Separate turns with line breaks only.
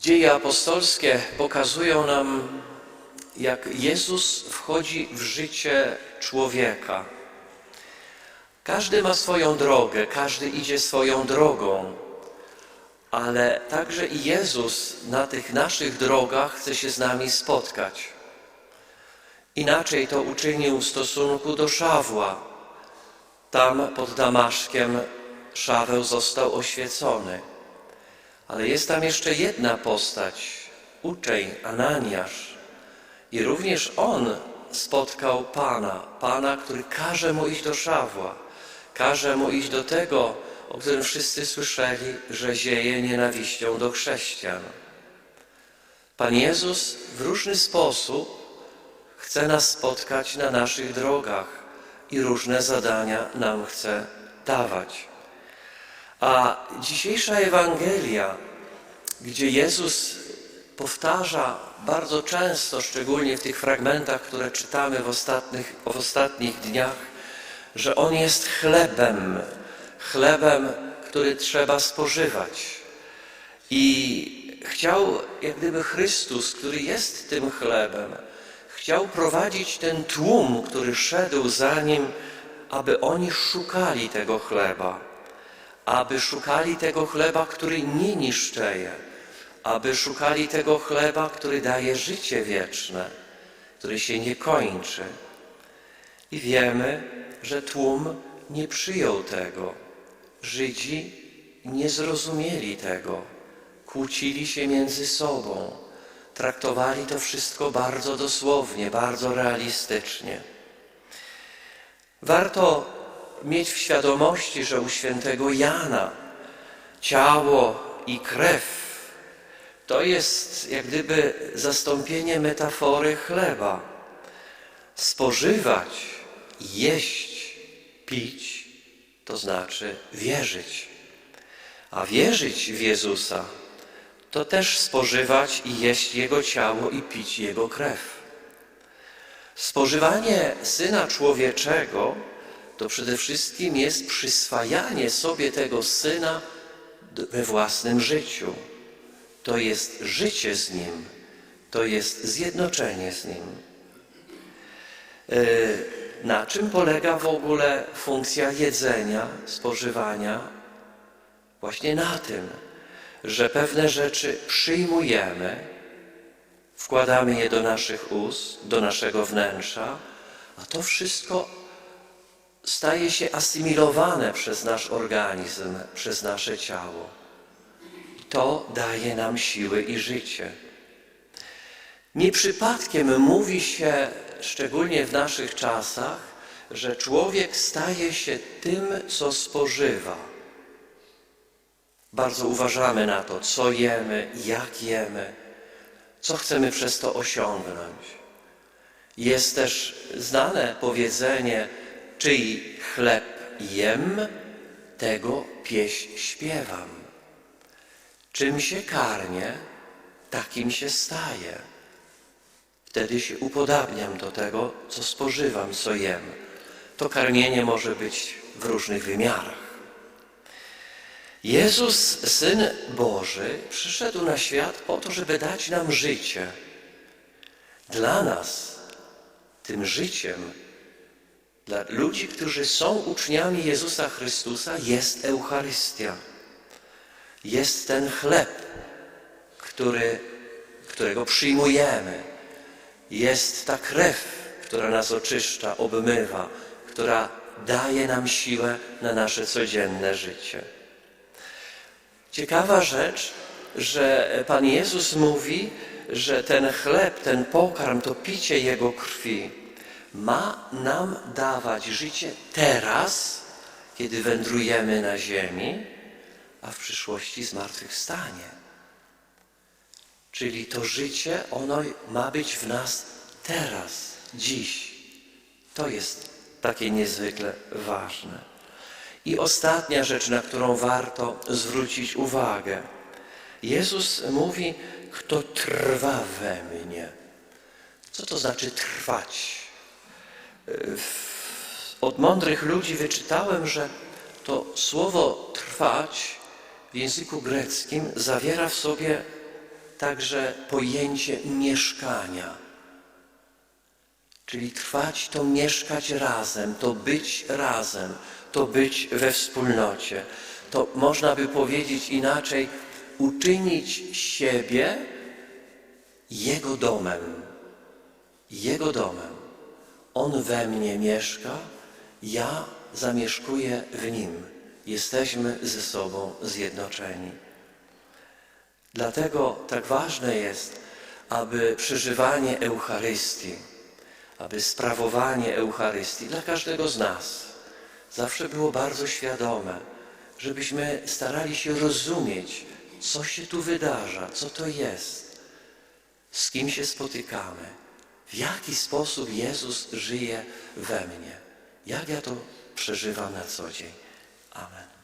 Dzieje apostolskie pokazują nam, jak Jezus wchodzi w życie człowieka. Każdy ma swoją drogę, każdy idzie swoją drogą, ale także i Jezus na tych naszych drogach chce się z nami spotkać. Inaczej to uczynił w stosunku do Szawła. Tam pod Damaszkiem Szaweł został oświecony. Ale jest tam jeszcze jedna postać, uczeń Ananiasz. I również on spotkał Pana, Pana, który każe mu iść do Szawła, każe mu iść do tego, o którym wszyscy słyszeli, że zieje nienawiścią do chrześcijan. Pan Jezus w różny sposób chce nas spotkać na naszych drogach i różne zadania nam chce dawać. A dzisiejsza Ewangelia, gdzie Jezus powtarza bardzo często, szczególnie w tych fragmentach, które czytamy w ostatnich, w ostatnich dniach, że On jest chlebem, chlebem, który trzeba spożywać. I chciał, jak gdyby Chrystus, który jest tym chlebem, chciał prowadzić ten tłum, który szedł za Nim, aby oni szukali tego chleba, aby szukali tego chleba, który nie niszczeje, aby szukali tego chleba, który daje życie wieczne, który się nie kończy. I wiemy, że tłum nie przyjął tego. Żydzi nie zrozumieli tego. Kłócili się między sobą. Traktowali to wszystko bardzo dosłownie, bardzo realistycznie. Warto mieć w świadomości, że u świętego Jana ciało i krew to jest jak gdyby zastąpienie metafory chleba. Spożywać, jeść, pić, to znaczy wierzyć. A wierzyć w Jezusa to też spożywać i jeść Jego ciało i pić Jego krew. Spożywanie Syna Człowieczego to przede wszystkim jest przyswajanie sobie tego Syna we własnym życiu. To jest życie z Nim, to jest zjednoczenie z Nim. Na czym polega w ogóle funkcja jedzenia, spożywania? Właśnie na tym, że pewne rzeczy przyjmujemy, wkładamy je do naszych ust, do naszego wnętrza, a to wszystko staje się asymilowane przez nasz organizm, przez nasze ciało. To daje nam siły i życie. Nie przypadkiem mówi się, szczególnie w naszych czasach, że człowiek staje się tym, co spożywa. Bardzo uważamy na to, co jemy, jak jemy, co chcemy przez to osiągnąć. Jest też znane powiedzenie, czyj chleb jem, tego pieśń śpiewam. Czym się karmię, takim się staję. Wtedy się upodabniam do tego, co spożywam, co jem. To karmienie może być w różnych wymiarach. Jezus, Syn Boży, przyszedł na świat po to, żeby dać nam życie. Dla nas tym życiem, dla ludzi, którzy są uczniami Jezusa Chrystusa, jest Eucharystia. Jest ten chleb, który, którego przyjmujemy. Jest ta krew, która nas oczyszcza, obmywa, która daje nam siłę na nasze codzienne życie. Ciekawa rzecz, że Pan Jezus mówi, że ten chleb, ten pokarm, to picie Jego krwi ma nam dawać życie teraz, kiedy wędrujemy na ziemi, a w przyszłości zmartwychwstanie. Czyli to życie, ono ma być w nas teraz, dziś. To jest takie niezwykle ważne. I ostatnia rzecz, na którą warto zwrócić uwagę. Jezus mówi, kto trwa we mnie. Co to znaczy trwać? Od mądrych ludzi wyczytałem, że to słowo trwać w języku greckim zawiera w sobie także pojęcie mieszkania. Czyli trwać to mieszkać razem, to być razem, to być we wspólnocie. To można by powiedzieć inaczej, uczynić siebie Jego domem. Jego domem. On we mnie mieszka, ja zamieszkuję w Nim. Jesteśmy ze sobą zjednoczeni. Dlatego tak ważne jest, aby przeżywanie Eucharystii, aby sprawowanie Eucharystii dla każdego z nas zawsze było bardzo świadome, żebyśmy starali się rozumieć, co się tu wydarza, co to jest, z kim się spotykamy, w jaki sposób Jezus żyje we mnie, jak ja to przeżywam na co dzień. Amen.